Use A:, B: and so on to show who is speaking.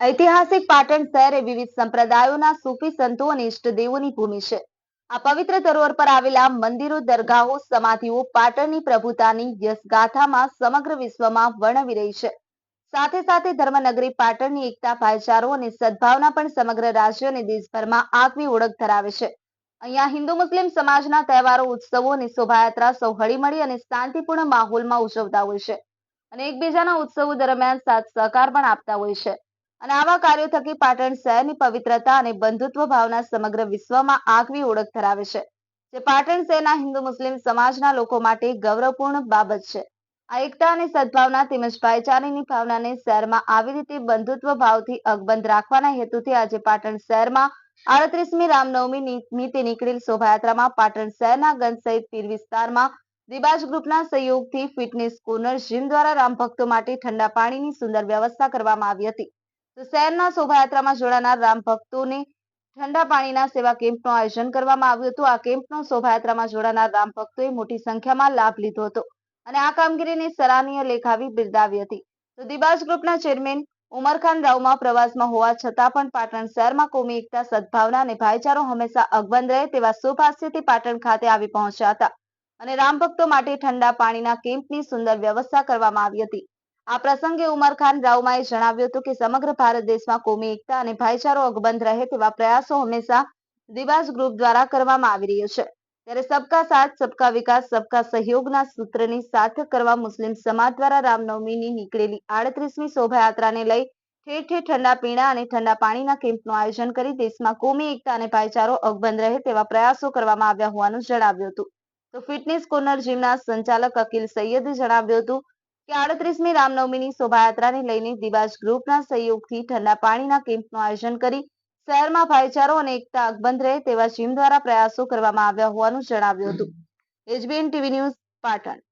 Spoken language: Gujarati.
A: ઐતિહાસિક પાટણ શહેર એ વિવિધ સંપ્રદાયોના સૂફી સંતો અને ઇષ્ટદેવોની ભૂમિ છે. આ પવિત્ર ધરોહર પર આવેલા મંદિરો, દરગાહો, સમાધિઓ પાટણની પ્રભુતાની યશગાથામાં સમગ્ર વિશ્વમાં વર્ણવી રહી છે. સાથે સાથે ધર્મનગરી પાટણની એકતા ભાઈચારો અને સદભાવના પણ સમગ્ર રાજ્ય અને દેશભરમાં આગવી ઓળખ ધરાવે છે. અહીંયા હિન્દુ મુસ્લિમ સમાજના તહેવારો, ઉત્સવો અને શોભાયાત્રા સૌ હળીમળી અને શાંતિપૂર્ણ માહોલમાં ઉજવતા હોય છે અને એકબીજાના ઉત્સવો દરમિયાન સાથ સહકાર પણ આપતા હોય છે. અને આવા કાર્યો થકી પાટણ શહેરની પવિત્રતા અને બંધુત્વ ભાવના સમગ્ર વિશ્વમાં આગવી ઓળખ ધરાવે છે. જે પાટણ શહેરના હિન્દુ મુસ્લિમ સમાજના લોકો માટે ગૌરવપૂર્ણ બાબત છે. આ એકતા અને સદભાવના તેમજ ભાઈચારાની ભાવનાને શહેરમાં આવી રીતે બંધુત્વ ભાવથી અકબંધ રાખવાના હેતુથી આજે પાટણ શહેરમાં આડત્રીસમી રામનવમી નિમિત્તે નીકળેલ શોભાયાત્રામાં પાટણ શહેરના ગંજ સહિત પીર વિસ્તારમાં દિબાજ ગ્રુપના સહયોગથી ફિટનેસ કોર્નર જીમ દ્વારા રામ ભક્તો માટે ઠંડા પાણીની સુંદર વ્યવસ્થા કરવામાં આવી હતી. તો શહેરના શોભાયાત્રામાં જોડાનાર રામ ભક્તોને ઠંડા પાણીના સેવા કેમ્પનું આયોજન કરવામાં આવ્યું હતું. આ કેમ્પનો શોભાયાત્રામાં જોડાનાર રામ ભક્તોએ મોટી સંખ્યામાં લાભ લીધો હતો અને આ કામગીરીને સરાહનીય લેખાવી બિરદાવી હતી. તો દિબાજ ગ્રુપના ચેરમેન ઉમરખાન રાવમાં પ્રવાસમાં હોવા છતાં પણ પાટણ શહેરમાં કોમી એકતા, સદભાવના અને ભાઈચારો હંમેશા અગવંદ રહે તેવા શુભાસ્યથી પાટણ ખાતે આવી પહોંચ્યા હતા અને રામ ભક્તો માટે ઠંડા પાણીના કેમ્પની સુંદર વ્યવસ્થા કરવામાં આવી હતી. આ પ્રસંગે ઉમરખાન રાવમાએ જણાવ્યું હતું કે સમગ્ર ભારત દેશમાં કોમી એકતા અને ભાઈચારો અકબંધ રહે તેવા પ્રયાસો હંમેશા દિવાસ ગ્રુપ દ્વારા કરવામાં આવી રહ્યો છે. ત્યારે સબકા સાથ, સબકા વિકાસ, સબકા સહયોગના સૂત્રની સાર્થક કરવા મુસ્લિમ સમાજ દ્વારા રામનવમીની નીકળેલી આડત્રીસમી શોભાયાત્રાને લઈ ઠેર ઠેર ઠંડા પીણા અને ઠંડા પાણીના કેમ્પનું આયોજન કરી દેશમાં કોમી એકતા અને ભાઈચારો અકબંધ રહે તેવા પ્રયાસો કરવામાં આવ્યા હોવાનું જણાવ્યું હતું. તો ફિટનેસ કોર્નર જીમના સંચાલક અકિલ સૈયદે જણાવ્યું હતું કે આડત્રીસમી રામનવમીની શોભાયાત્રાને લઈને દિબાજ ગ્રુપના સહયોગથી ઠંડા પાણીના કેમ્પનું આયોજન કરી શહેરમાં ભાઈચારો અને એકતા અકબંધ રહે તેવા જીમ દ્વારા પ્રયાસો કરવામાં આવ્યા હોવાનું જણાવ્યું હતું. HBN TV news Patan.